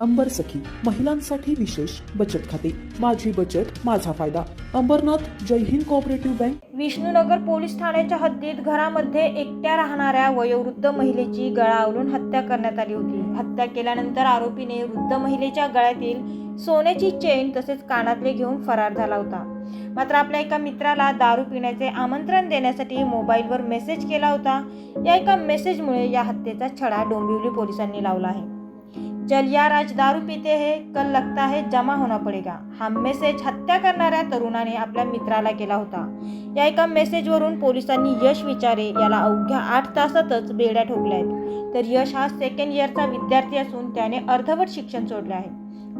अंबर सखी महिलांसाठी विशेष बचत खाते. माझी बचत माझा फायदा. Ambernath Jai Hind cooperative bank. Vishnunagar police ठाण्याच्या हद्दीत घरामध्ये एकट्या राहणाऱ्या वयोवृद्ध महिलेची गळावरून हत्या करण्यात आली होती. हत्या केल्यानंतर आरोपीने वृद्ध महिलेच्या गळ्यातील सोन्याची चेन तसेच कानातले घेऊन फरार झाला होता. मात्र आपल्या एका मित्राला दारू पिण्याचे आमंत्रण देण्यासाठी मोबाईलवर मेसेज केला होता. या एका मेसेजमुळे या हत्येचा छडा डोंबिवली पोलिसांनी लावला आहे. जलियाराज दारू पिते है कल लगता है जमा होना पडेगा. हा मेसेज हत्या करणाऱ्या तरुणाने आपल्या मित्राला केला होता. या एका मेसेजवरून पोलिसांनी यश विचारे याला अवघ्या आठ तासातच बेड्या ठोकल्या आहेत. तर यश हा सेकंड इयरचा विद्यार्थी असून त्याने अर्धवट शिक्षण सोडले आहे.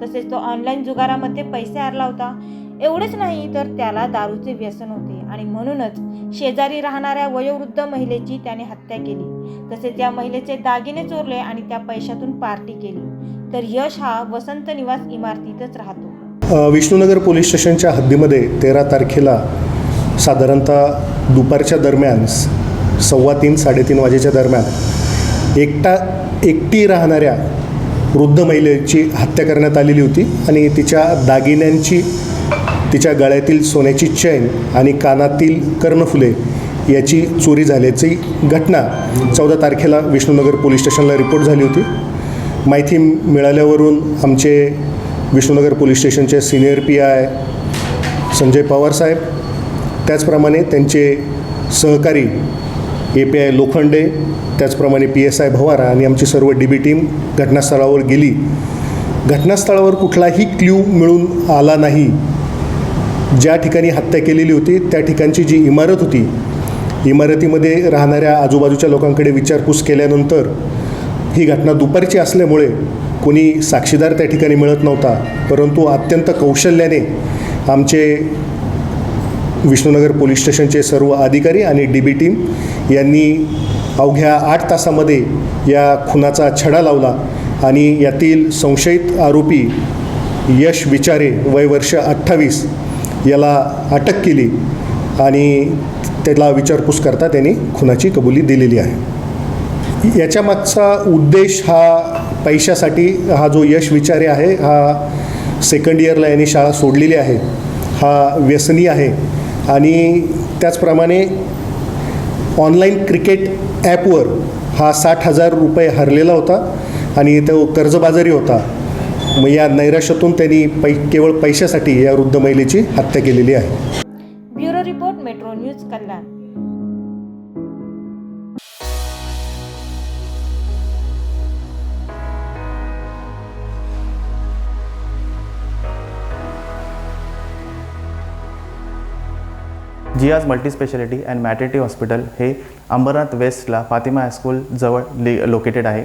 तसेच तो ऑनलाईन जुगारामध्ये पैसे हरला होता. एवढेच नाही तर त्याला दारूचे व्यसन होते. आणि म्हणूनच शेजारी राहणाऱ्या वयोवृद्ध महिलेची त्याने हत्या केली. तसेच या महिलेचे दागिने चोरले आणि त्या पैशातून पार्टी केली. तर यश हा वसंत निवास इमारतीतच राहतो. विष्णुनगर पोलीस स्टेशनच्या हद्दीमध्ये तेरा तारखेला साधारणतः दुपारच्या दरम्यान सव्वा तीन साडेतीन वाजेच्या दरम्यान एकटा एकटी राहणाऱ्या वृद्ध महिलेची हत्या करण्यात आलेली होती. आणि तिच्या दागिन्यांची तिच्या गळ्यातील सोन्याची चैन आणि कानातील कर्णफुले याची चोरी झाल्याची घटना चौदा तारखेला विष्णुनगर पोलीस स्टेशनला रिपोर्ट झाली होती. माहिती मिळाल्यावरून आमचे विष्णुनगर पोलीस स्टेशनचे senior P I Sanjay Pawar साहेब त्याचप्रमाणे त्यांचे सहकारी ए पी आय लोखंडे त्याचप्रमाणे पी एस आय भवारा आणि आमची सर्व डी बी टीम घटनास्थळावर गेली. घटनास्थळावर कुठलाही क्ल्यू मिळून आला नाही. ज्या ठिकाणी हत्या केलेली होती त्या ठिकाणची जी इमारत होती इमारतीमध्ये राहणाऱ्या आजूबाजूच्या लोकांकडे विचारपूस केल्यानंतर ही घटना दुपारची असल्यामुळे कोणी साक्षीदार त्या ठिकाणी मिळत नव्हता. परंतु अत्यंत कौशल्याने आमचे विष्णुनगर पोलीस स्टेशनचे सर्व अधिकारी आणि डी बी टीम यांनी अवघ्या आठ तासामध्ये या खुनाचा छडा लावला आणि यातील संशयित आरोपी यश विचारे वय वर्ष अठ्ठावीस याला अटक केली आणि त्याला विचारपूस करता त्यांनी खुनाची कबुली दिलेली आहे. याच्या मागचा उद्देश हा पैशासाठी हा जो यश विचारे आहे हा सेकंड इयरला यांनी शाळा सोडलेली आहे हा व्यसनी आहे आणि त्याचप्रमाणे ऑनलाईन क्रिकेट ॲपवर हा साठ हजार रुपये हरलेला होता आणि तो कर्जबाजारी होता. मग या नैराश्यातून त्यांनी पै केवळ पैशासाठी या वृद्ध महिलेची हत्या केलेली आहे. Bureau report metro news Kalyan. Jiyaz multispeciality and maternity hospital हे अंबरनाथ वेस्टला फातिमा हायस्कूल जवळ लि लोकेटेड आहे.